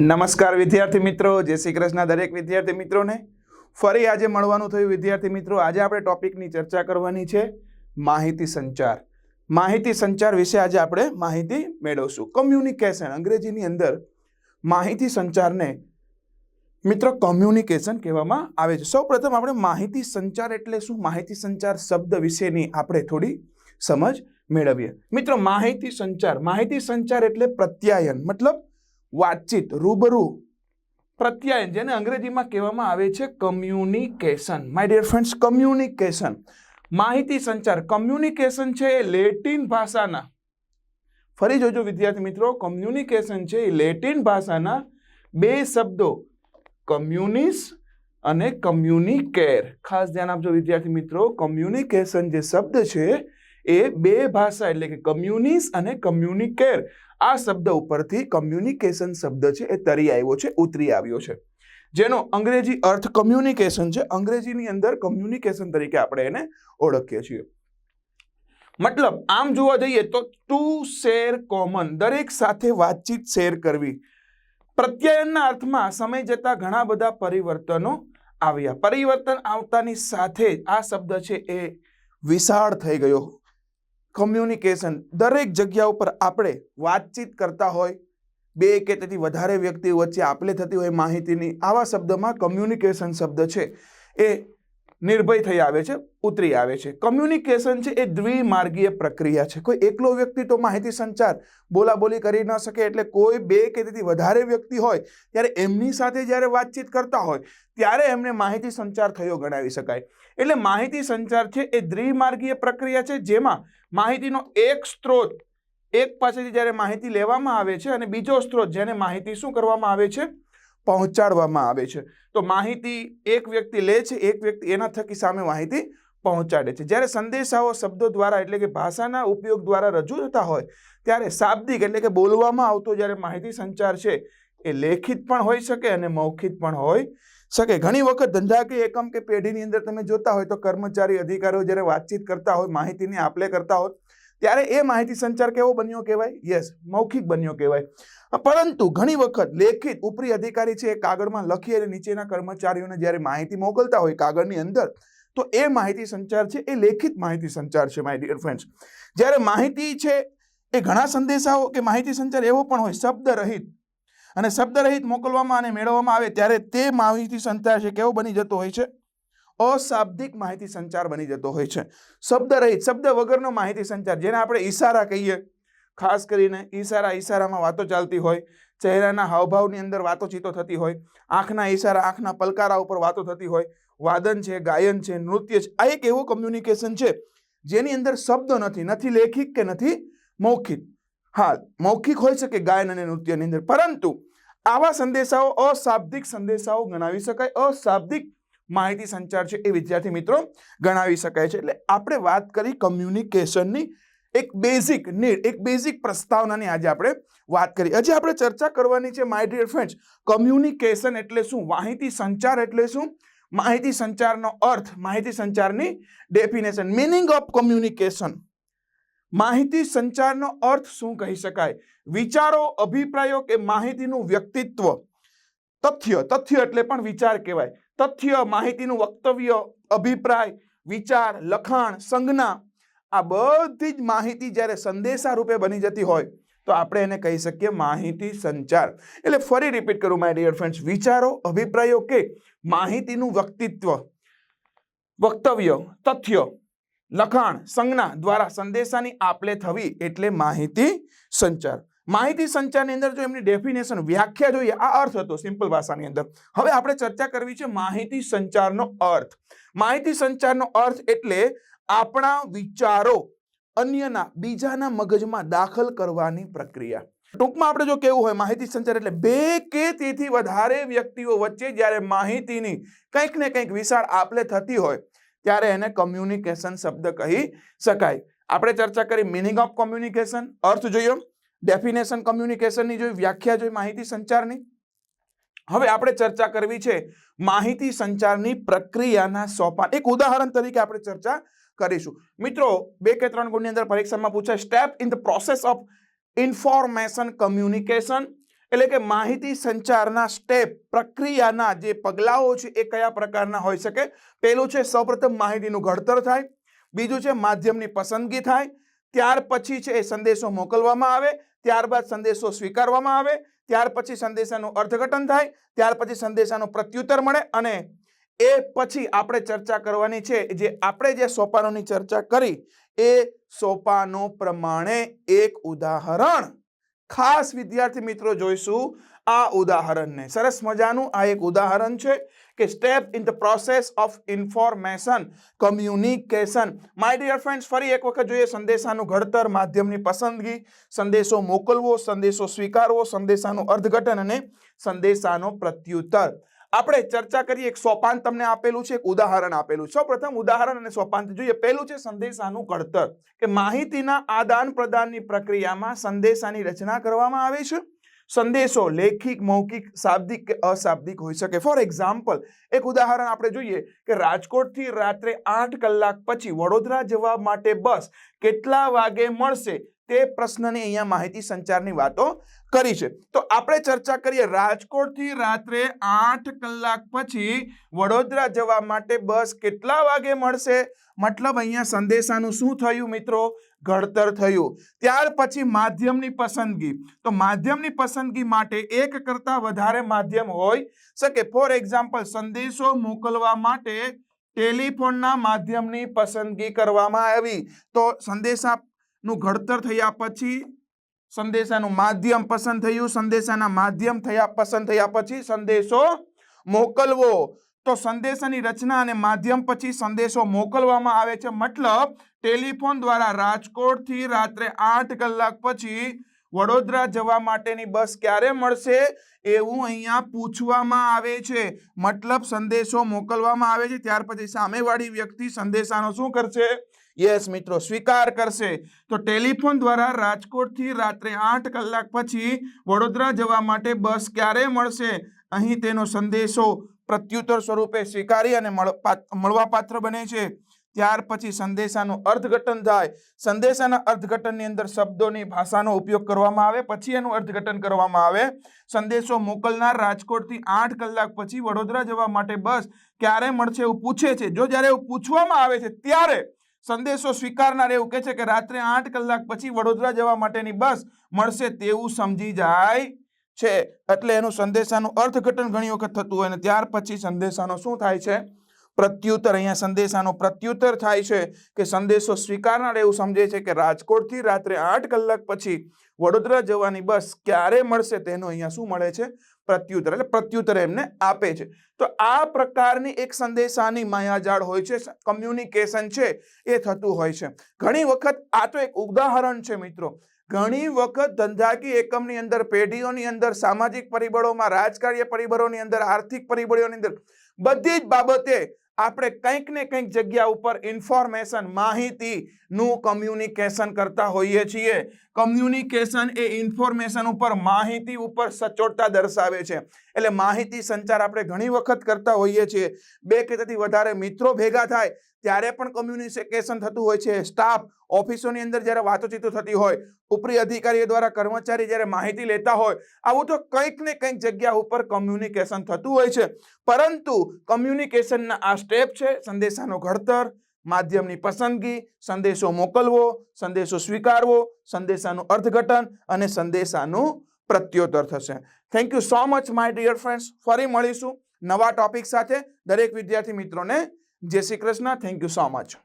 નમસ્કાર વિદ્યાર્થી મિત્રો, જય શ્રી કૃષ્ણ દરેક વિદ્યાર્થી મિત્રોને. ફરી આજે મળવાનું થયું વિદ્યાર્થી મિત્રો, આજે આપણે ટોપિકની ચર્ચા કરવાની છે માહિતી સંચાર. માહિતી સંચાર વિશે આજે આપણે માહિતી મેળવશું. કમ્યુનિકેશન અંગ્રેજીની અંદર માહિતી સંચારને મિત્રો કમ્યુનિકેશન કહેવામાં આવે છે. સૌ પ્રથમ આપણે માહિતી સંચાર એટલે શું? માહિતી સંચાર શબ્દ વિશેની આપણે થોડી સમજ મેળવીએ. મિત્રો, માહિતી સંચાર માહિતી સંચાર એટલે પ્રત્યાયન, મતલબ વાતચીત રૂબરૂ. પ્રત્યાયન, જેને અંગ્રેજીમાં કહેવામાં આવે છે communication my dear friends communication માહિતી સંચાર કમ્યુનિકેશન છે એ લેટિન ભાષાના. ફરી જોજો વિદ્યાર્થી મિત્રો કમ્યુનિકેશન છે એ લેટિન ભાષાના બે શબ્દો કમ્યુનિસ અને કમ્યુનિકેર ખાસ ધ્યાન આપજો વિદ્યાર્થી મિત્રો કમ્યુનિકેશન જે શબ્દ છે એ બે ભાષા એટલે કે કમ્યુનિસ અને કમ્યુનિકેર આ શબ્દ ઉપરથી કમ્યુનિકેશન શબ્દ છે, એ તરી આવ્યો છે, ઉતરી આવ્યો છે. જેનો અંગ્રેજી અર્થ કમ્યુનિકેશન છે. અંગ્રેજીની અંદર કમ્યુનિકેશન તરીકે આપણે એને ઓળખીએ છીએ. મતલબ, આમ જોવા જઈએ તો ટુ શેર કોમન દરેક સાથે વાતચીત શેર કરવી. પ્રત્યાયનના અર્થમાં સમય જતા ઘણા બધા પરિવર્તનો આવ્યા. પરિવર્તન આવતાની સાથે આ શબ્દ છે એ વિશાળ થઈ ગયો. કમ્યુનિકેશન દરેક જગ્યા ઉપર આપણે વાતચીત કરતા હોય, બે કે તેથી વધારે વ્યક્તિઓ વચ્ચે આપલે થતી હોય માહિતીની, આવા શબ્દમાં કમ્યુનિકેશન શબ્દ છે. એ નિર્ભય થઈ આવે છે, ઉતરી આવે છે. કમ્યુનિકેશન છે, એ દ્વિમાર્ગીય પ્રક્રિયા છે. કોઈ એકલો વ્યક્તિ તો માહિતી સંચાર, બોલાબોલી કરી ન શકે એટલે કોઈ બે કે તેથી વધારે વ્યક્તિ હોય, ત્યારે એમની સાથે જ્યારે વાતચીત કરતા હોય, ત્યારે એમને માહિતી સંચાર થયો ગણાવી શકાય. એટલે માહિતી સંચાર છે, એ દ્વિમાર્ગીય પ્રક્રિયા છે, જેમાં માહિતીનો એક સ્ત્રોત એક પાસેથી જ્યારે માહિતી લેવામાં આવે છે અને બીજો સ્ત્રોત જેને માહિતી શું કરવામાં આવે છે? પહોંચાડવામાં આવે છે. તો માહિતી એક વ્યક્તિ લે છે, એક વ્યક્તિ એના થકી સામે માહિતી પહોંચાડે છે. જ્યારે સંદેશાઓ શબ્દો દ્વારા એટલે કે ભાષાના ઉપયોગ દ્વારા રજૂ થતા હોય, ત્યારે શાબ્દિક એટલે કે બોલવામાં આવતો જ્યારે માહિતી સંચાર છે, એ લેખિત પણ હોઈ શકે અને મૌખિક પણ હોઈ શકે. ઘણી વખત ધંધાકીય એકમ કે પેઢીની અંદર તમે જોતા હોય તો કર્મચારી અધિકારીઓ જ્યારે વાતચીત કરતા હોય, માહિતીની આપલે કરતા હોય, ત્યારે એ માહિતી સંચાર કેવો બન્યો કહેવાય? યસ મૌખિક બન્યો કહેવાય. પરંતુ ઘણી વખત લેખિત ઉપરી અધિકારી છે એ કાગળમાં લખી અને નીચેના કર્મચારીઓને જ્યારે માહિતી મોકલતા હોય કાગળની અંદર, તો એ માહિતી સંચાર છે, એ લેખિત માહિતી સંચાર છે માય ડિયર ફ્રેન્ડ્સ જ્યારે માહિતી છે એ ઘણા સંદેશાઓ કે માહિતી સંચાર એવો પણ હોય શબ્દ રહિત અને શબ્દ રહિત મોકલવામાં અને મેળવવામાં આવે ત્યારે તે માહિતી સંચાર છે કેવો બની જતો હોય છે? અશાબ્દિક માહિતી સંચાર બની જતો હોય છે. શબ્દ રહિત શબ્દ વગરનો માહિતી સંચાર, જેને આપણે ઈશારા કહીએ ખાસ કરીને ઈશારા ઈશારામાં વાતો ચાલતી હોય, ચહેરાના હાવભાવની અંદર વાતોચીતો થતી હોય, આંખના ઈશારા, આંખના પલકારા ઉપર વાતો થતી હોય, વાદન છે, ગાયન છે, નૃત્ય છે, આ એક એવું કમ્યુનિકેશન છે, જેની અંદર શબ્દો નથી નથી લેખિક કે નથી મૌખિક. હા, મૌખિક હોઈ શકે ગાયન અને નૃત્યની અંદર, પરંતુ આવા સંદેશાઓ અશાબ્દિક સંદેશાઓ ગણાવી શકાય, અશાબ્દિક માહિતી સંચાર છે એ વિદ્યાર્થી મિત્રો ગણાવી શકાય છે. એટલે આપણે વાત કરી કમ્યુનિકેશનની એક બેઝિક નીડ એક બેઝિક પ્રસ્તાવનાની આજે આપણે વાત કરી. આજે આપણે ચર્ચા કરવાની છે માય ડિયર ફ્રેન્ડ્સ કમ્યુનિકેશન એટલે શું? માહિતી સંચાર એટલે શું? માહિતી સંચારનો અર્થ, માહિતી સંચારની ડેફિનેશન મિનિંગ ઓફ કમ્યુનિકેશન માહિતી સંચારનો અર્થ શું કહી શકાય? વિચારો, અભિપ્રાયો કે માહિતીનું વ્યક્તિત્વ. તથ્ય તથ્ય એટલે પણ વિચાર કહેવાય. તથ્ય, માહિતીનું વક્તવ્ય, અભિપ્રાય, વિચાર, લખાણ, સંજ્ઞા આ બધી જ માહિતી જ્યારે સંદેશા રૂપે બની જતી હોય, તો આપણે એને કહી શકીએ માહિતી સંચાર. એટલે ફરી રિપીટ કરું માય ડિયર ફ્રેન્ડ્સ વિચારો, અભિપ્રાયો કે માહિતીનું વ્યક્તિત્વ, વક્તવ્ય, તથ્ય, લખાણ, સંજ્ઞા દ્વારા સંદેશાની આપલે થવી એટલે માહિતી સંચાર. માહિતી સંચારની અંદર જો એમની ડેફિનેશન વ્યાખ્યા જોઈએ, આ અર્થ હતો સિમ્પલ ભાષાની અંદર. હવે આપણે ચર્ચા કરવી છે માહિતી સંચારનો અર્થ. માહિતી સંચારનો અર્થ એટલે આપણા વિચારો અન્યના, બીજાના મગજમાં દાખલ કરવાની પ્રક્રિયા. ટૂંકમાં આપણે જો કેવું હોય, માહિતી સંચાર એટલે બે કે તેથી વધારે વ્યક્તિઓ વચ્ચે જ્યારે માહિતીની કંઈક ને કંઈક વિશાળ આપલે થતી હોય, ત્યારે એને કમ્યુનિકેશન શબ્દ કહી શકાય. આપણે ચર્ચા કરી મિનિંગ ઓફ કમ્યુનિકેશન અર્થ જોયો ડેફિનેશન કમ્યુનિકેશનની જોઈ, વ્યાખ્યા જોઈ માહિતી સંચારની. હવે આપણે ચર્ચા કરવી છે માહિતી સંચારની પ્રક્રિયાના સોપાન. એક ઉદાહરણ તરીકે આપણે ચર્ચા કરીશું. મિત્રો, બે કે ત્રણ ગુણની અંદર પરીક્ષામાં પૂછાય. Step in the process of information communication એટલે કે માહિતી સંચારના સ્ટેપ પ્રક્રિયાના જે પગલાઓ છે એ કયા પ્રકારના હોઈ શકે? પહેલું છે, સૌપ્રથમ માહિતીનું ઘડતર થાય. બીજું છે, માધ્યમની પસંદગી થાય. ત્યાર પછી છે એ સંદેશો મોકલવામાં આવે. ત્યારબાદ સંદેશો સ્વીકારવામાં આવે, ત્યાર પછી સંદેશાનું અર્થઘટન થાય, ત્યાર પછી સંદેશાનું પ્રત્યુત્તર મળે અને એ પછી આપણે ચર્ચા કરવાની છે, જે આપણે જે સોપાનોની ચર્ચા કરી, એ સોપાનો પ્રમાણે એક ઉદાહરણ. ખાસ વિદ્યાર્થી મિત્રો જોઈશું આ ઉદાહરણને. સરસ મજાનું આ એક ઉદાહરણ છે. કે step in the process of information communication my dear friends ફરી એક વખત જોઈએ સંદેશાનું ઘડતર, માધ્યમની પસંદગી. સંદેશો મોકલવો, સંદેશો સ્વીકારવો, સંદેશાનું અર્થઘટન અને સંદેશાનો પ્રત્યુત્તર. આપણે ચર્ચા કરીએ, એક સોપાન તમને આપેલું છે, એક ઉદાહરણ આપેલું છે. પ્રથમ ઉદાહરણ અને સોપાન જોઈએ. પહેલું છે સંદેશાનું ઘડતર, કે માહિતીના આદાન પ્રદાનની પ્રક્રિયામાં સંદેશાની રચના કરવામાં આવે છે. સંદેશો, લેખિક, મૌખિક, શાબ્દિક કે અશાબ્દિક હોઈ શકે. ફોર એક્ઝામ્પલ એક ઉદાહરણ આપણે જોઈએ કે રાજકોટથી રાત્રે આઠ કલાક પછી વડોદરા જવા માટે બસ કેટલા વાગે મળશે? તે પ્રશ્નની અહીંયા માહિતી સંચારની વાતો કરી છે. તો આપણે ચર્ચા કરીએ રાજકોટથી રાત્રે આઠ કલાક પછી વડોદરા જવા માટે બસ કેટલા વાગે મળશે? મતલબ અહીંયા સંદેશાનું શું થયું મિત્રો? ઘડતર થયું. ત્યાર પછી માધ્યમની પસંદગી. તો માધ્યમની પસંદગી માટે એક કરતાં વધારે માધ્યમ હોઈ શકે. ફોર એક્ઝામ્પલ સંદેશો મોકલવા માટે ટેલિફોનના માધ્યમની પસંદગી કરવામાં આવી. તો સંદેશાનું ઘડતર થયા પછી સંદેશાનું માધ્યમ પસંદ થયું. સંદેશાના માધ્યમ થયા પસંદ થયા પછી સંદેશો મોકલવો. તો સંદેશાની રચના અને માધ્યમ પછી સંદેશો મોકલવામાં આવે છે. મતલબ ટેલિફોન દ્વારા રાજકોટથી રાત્રે આઠ કલાક પછી વડોદરા જવા માટેની બસ ક્યારે મળશે એવું અહીંયા પૂછવામાં આવે છે. મતલબ સંદેશો મોકલવામાં આવે છે. ત્યાર પછી સામેવાળી વ્યક્તિ સંદેશાનો શું કરશે? યસ મિત્રો, સ્વીકાર કરશે. તો ટેલિફોન દ્વારા રાજકોટથી રાત્રે આઠ કલાક પછી વડોદરા જવા માટે બસ ક્યારે મળશે? અહીં તેનો સંદેશો પ્રત્યુત્તર સ્વરૂપે સ્વીકારી અને મળવાપાત્ર બને છે. ત્યાર પછી સંદેશાનું અર્થઘટન થાય. સંદેશાના અર્થઘટનની અંદર શબ્દોની ભાષાનો ઉપયોગ કરવામાં આવે, પછી એનું અર્થઘટન કરવામાં આવે. સંદેશો મોકલનાર રાજકોટથી આઠ કલાક પછી વડોદરા જવા માટે બસ ક્યારે મળશે એવું પૂછે છે. જો જ્યારે એવું પૂછવામાં આવે છે ત્યારે સંદેશો સ્વીકારનાર એવું કહે છે કે રાત્રે આઠ કલાક પછી વડોદરા જવા માટેની બસ મળશે તેવું સમજી જાય છે. એટલે એનું સંદેશાનું અર્થઘટન ઘણી વખત થતું હોય અને ત્યાર પછી સંદેશાનો શું થાય છે? પ્રત્યુત્તર. અહીંયા સંદેશાનો પ્રત્યુત્તર થાય છે કે સંદેશો સ્વીકારનાર એવું સમજે છે કે રાજકોટથી રાત્રે આઠ કલાક પછી વડોદરા જવાની બસ ક્યારે મળશે તેનો અહીંયા શું મળે છે? પ્રત્યુત્તર એટલે પ્રત્યુત્તર એમને આપે છે. તો આ પ્રકારની એક સંદેશાની માયાજાળ હોય છે કમ્યુનિકેશન છે, એ થતું હોય છે. ઘણી વખત આ તો એક ઉદાહરણ છે મિત્રો. ઘણી વખત ધંધાકીય એકમની અંદર, પેઢીઓની અંદર, સામાજિક પરિબળોમાં, રાજકાર્ય પરિબળોની અંદર, આર્થિક પરિબળોની અંદર બધી જ બાબતે આપણે કંઈક ને કંઈક જગ્યા ઉપર ઇન્ફોર્મેશન માહિતીનું કમ્યુનિકેશન કરતા હોઈએ છીએ. કમ્યુનિકેશન એ ઇન્ફોર્મેશન ઉપર, માહિતી ઉપર સચોટતા દર્શાવે છે. એટલે માહિતી સંચાર આપણે ઘણી વખત કરતા હોઈએ છીએ. બે કે તેથી વધારે મિત્રો ભેગા થાય ત્યારે પણ કમ્યુનિકેશન થતું હોય છે. સ્ટાફ ઓફિસોની અંદર જ્યારે વાતોચીતો થતી હોય, ઉપરી અધિકારીઓ દ્વારા કર્મચારી જ્યારે માહિતી લેતા હોય, આવું તો કંઈક ને કંઈક જગ્યા ઉપર કમ્યુનિકેશન થતું હોય છે. પરંતુ કમ્યુનિકેશનના આ સ્ટેપ છે, સંદેશાનો ઘડતર, માધ્યમની પસંદગી, સંદેશો મોકલવો, સંદેશો સ્વીકારવો, સંદેશાનું અર્થઘટન અને સંદેશાનું પ્રત્યુત્તર થશે. Thank you so much my dear friends ફરી મળીશું નવા ટોપિક સાથે. દરેક વિદ્યાર્થી મિત્રોને જય Shri Krishna. Thank you so much